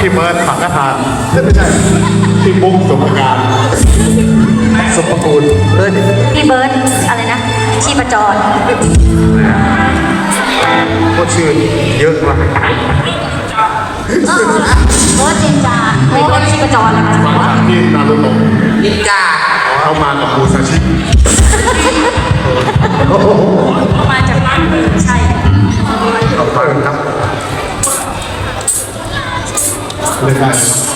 พี่เบิร์ดผักกระทานไม่ใช่พี่บุ๊กสมการสมกูลเอ้ยพี่เบิร์ดอะไรนะชีพจรก็ชื่อเยอะมากเออเบิร์ดเจนจาโอ้ยชีพจรอะไรกันวะจากที่นารุโตะนินจาเข้ามากับมูซาชิมาจากบ้านใช่ขอบคุณครับ 可以看。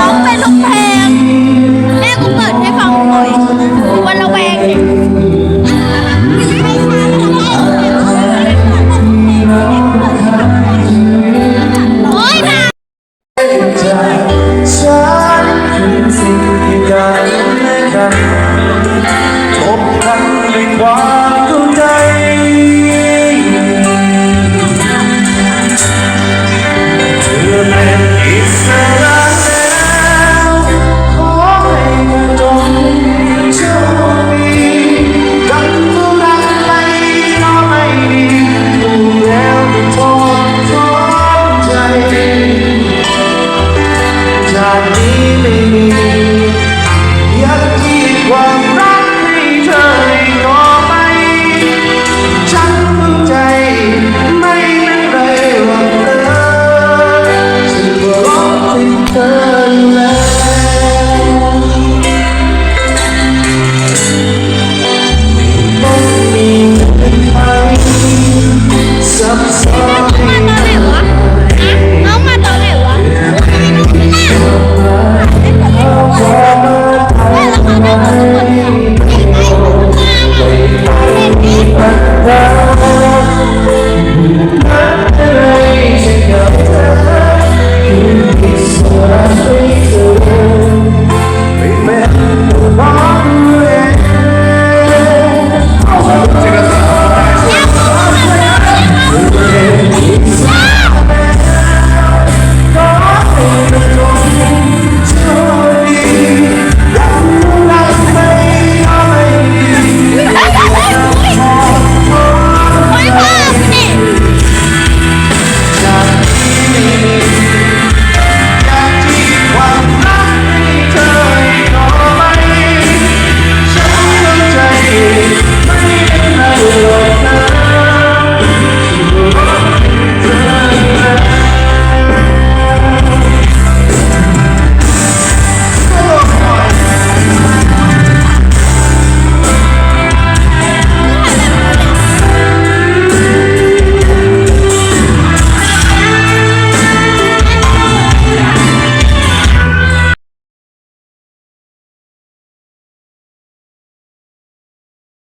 I leaving.